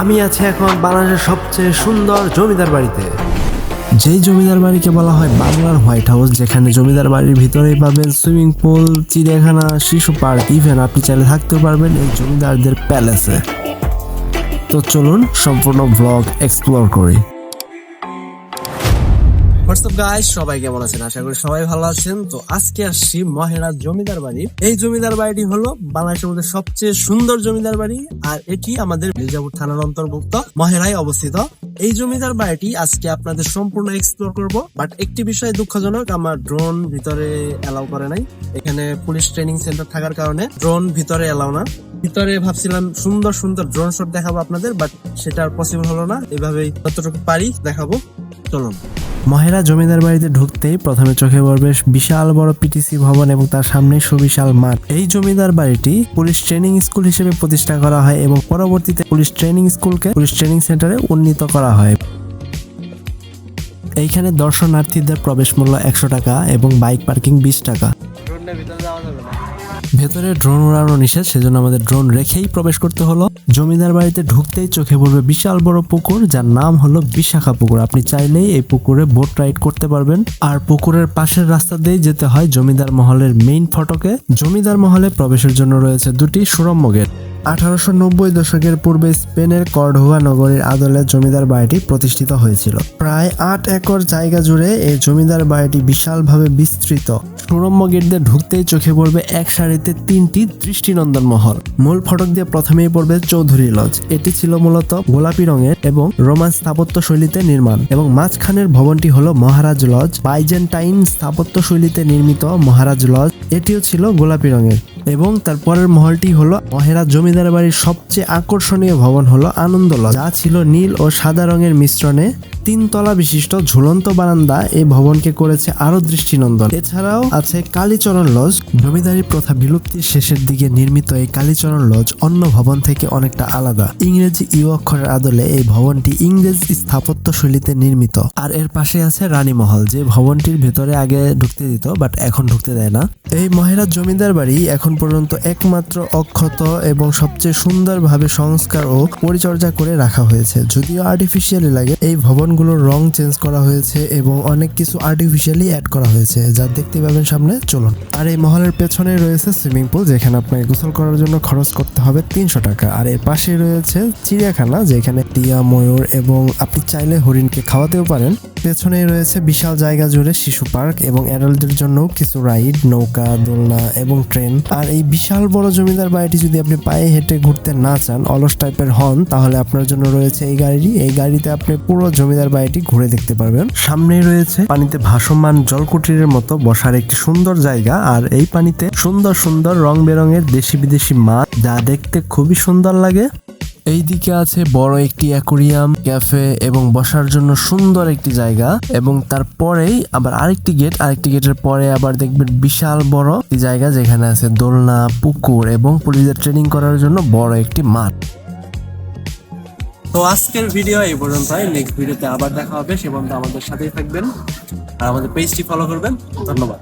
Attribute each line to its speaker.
Speaker 1: আমি আছি এখন বাংলাদেশের সবচেয়ে সুন্দর জমিদার বাড়িতে। যেই জমিদার বাড়িকে বলা হয় বাংলার হোয়াইট হাউস, যেখানে জমিদার বাড়ির ভিতরেই পাবেন সুইমিং পুল, চিড়িয়াখানা, শিশু পার্ক ইভেন আপনি চাইলে থাকতেও পারবেন এই জমিদারদের প্যালেসে। তো চলুন সম্পূর্ণ ব্লগ এক্সপ্লোর করি। হোয়াটসঅ্যাপ গাইস সবাই কেমন আছেন? আশা করি সবাই ভালো আছেন। তো আজকে আসছি মহেরা জমিদার বাড়ি। এই জমিদার বাড়িটি হলো বাংলাদেশের মধ্যে সবচেয়ে সুন্দর জমিদার বাড়ি, আর এটি আমাদের মির্জাপুর থানার অন্তর্ভুক্ত মহেরায় অবস্থিত। এই জমিদার বাড়িটি আজকে আপনাদের সম্পূর্ণ এক্সপ্লোর করব বাট একটি বিষয় দুঃখজনক, আমার ড্রোন ভিতরে এলাও করে নাই। এখানে পুলিশ ট্রেনিং সেন্টার থাকার কারণে ড্রোন ভিতরে এলাও না। ভিতরে ভাবছিলাম সুন্দর সুন্দর ড্রোন শট দেখাবো আপনাদের বাট সেটা আর পসিবল হলো না। এভাবেই যতটুকু পারি দেখাবো। চলুন। মহেরা জমিদার বাড়িতে ঢুকতেই প্রথমে চোখে পড়বে বিশাল বড় পিটিসি ভবন এবং তার সামনে সুবিশাল মাঠ। এই জমিদার বাড়িটি পুলিশ ট্রেনিং স্কুল হিসেবে প্রতিষ্ঠা করা হয় এবং পরবর্তীতে পুলিশ ট্রেনিং স্কুলকে পুলিশ ট্রেনিং সেন্টারে উন্নীত করা হয়। এইখানে দর্শনার্থীদের প্রবেশ মূল্য একশো টাকা এবং বাইক পার্কিং বিশ টাকা। ভেতরে ড্রোন উড়ানো নিষেধ, সেজন্য আমাদের ড্রোন রেখেই প্রবেশ করতে হলো। জমিদার বাড়িতে ঢুকতেই চোখে পড়বে বিশাল বড় পুকুর, যার নাম হলো বিশাখা পুকুর। আপনি চাইলেই এই পুকুরে বোট রাইড করতে পারবেন। আর পুকুরের পাশের রাস্তা দিয়ে যেতে হয় জমিদার মহলের মেইন ফটকে। জমিদার মহলে প্রবেশের জন্য রয়েছে দুটি সুরম্য গেট আঠারোশো নব্বই দশকের পূর্বে স্পেনের কর্ডোভা নগরীর আদলে জমিদার বাড়িটি প্রতিষ্ঠিত হয়েছিল। প্রায় আট একর জায়গা জুড়ে এই জমিদার বাড়িটি বিশালভাবে বিস্তৃত। সুরম্য গেট দিয়ে ঢুকতেই চোখে পড়বে এক সারিতে তিনটি দৃষ্টিনন্দন মহল। মূল ফটক দিয়ে প্রথমেই পড়বে চৌধুরী লজ। এটি ছিল মূলত গোলাপি রঙের এবং রোমান স্থাপত্য শৈলীতে নির্মাণ এবং মাঝখানের ভবনটি হলো মহারাজ লজ। বাইজেন্টাইন স্থাপত্য শৈলীতে নির্মিত মহারাজ লজ। এটিও ছিল গোলাপি রঙের। এবং তার পরের মহলটি হলো মহেরা জমিদার বাড়ির সবচেয়ে আকর্ষণীয় ভবন হলো আনন্দ লজ যা ছিল নীল ও সাদা রঙের মিশ্রণে তিনতলা বিশিষ্ট ঝুলন্ত বারান্দা এই ভবনকে করেছে আরও দৃষ্টিনন্দন। এছাড়াও আছে কালীচরণ লজ। জমিদারি প্রথা বিলুপ্তির শেষের দিকে নির্মিত এই কালীচরণ লজ অন্য ভবন থেকে অনেকটা আলাদা। ইংরেজি ইউ অক্ষরের আদলে এই ভবনটি ইংরেজ স্থাপত্য শৈলীতে নির্মিত। আর এর পাশে আছে রানীমহল, যে ভবনটির ভেতরে আগে ঢুকতে দিত, বাট এখন ঢুকতে দেয় না। এই মহেরা জমিদার বাড়ি এখন পর্যন্ত একমাত্র অক্ষত এবং সবচেয়ে সুন্দরভাবে সংস্কার ও পরিচর্যা করে রাখা হয়েছে। যদিও আর্টিফিশিয়ালি লাগে, এই ভবনগুলোর রং চেঞ্জ করা হয়েছে এবং অনেক কিছু আর্টিফিশিয়ালি অ্যাড করা হয়েছে। যা দেখতে পাবেন সামনে, চলুন। আর এই মহলের পেছনে রয়েছে সুইমিং পুল যেখানে আপনাকে গোসল করার জন্য খরচ করতে হবে তিনশো টাকা। আর এর পাশে রয়েছে চিড়িয়াখানা, যেখানে টিয়া, ময়ূর এবং আপনি চাইলে হরিণকে খাওয়াতেও পারেন। পেছনেই রয়েছে বিশাল জায়গা জুড়ে শিশু পার্ক এবং অ্যাডাল্টদের জন্য কিছু রাইড, নৌকা, দোলনা এবং ট্রেন। আর এই বিশাল বড় জমিদার বাড়িটি যদি আপনি পায়ে হেঁটে ঘুরতে না চান, অলস টাইপের হন, তাহলে আপনার জন্য রয়েছে এই গাড়িটি। এই গাড়িতে আপনি পুরো জমিদার বাড়িটি ঘুরে দেখতে পারবেন। সামনেই রয়েছে পানিতে ভাসমান জলকুটিরের মতো বসার একটি সুন্দর জায়গা। আর এই পানিতে সুন্দর সুন্দর রং বেরঙের দেশি বিদেশি মাছ, যা দেখতে খুবই সুন্দর লাগে। এইদিকে আছে বড় একটি অ্যাকোরিয়াম, ক্যাফে এবং বসার জন্য সুন্দর একটি জায়গা এবং তারপরেই আবার আরেকটি গেট, আরেকটি গেটের পরে আবার দেখবেন বিশাল বড় জায়গা যেখানে আছে দোলনা, পুকুর এবং পুলিশদের ট্রেনিং করার জন্য বড় একটি মাঠ। তো আজকের ভিডিও এই পর্যন্তই। নেক্সট ভিডিওতে আবার দেখা হবে। সে পর্যন্ত আমাদের সাথেই থাকবেন আর আমাদের পেজটি ফলো করবেন। ধন্যবাদ।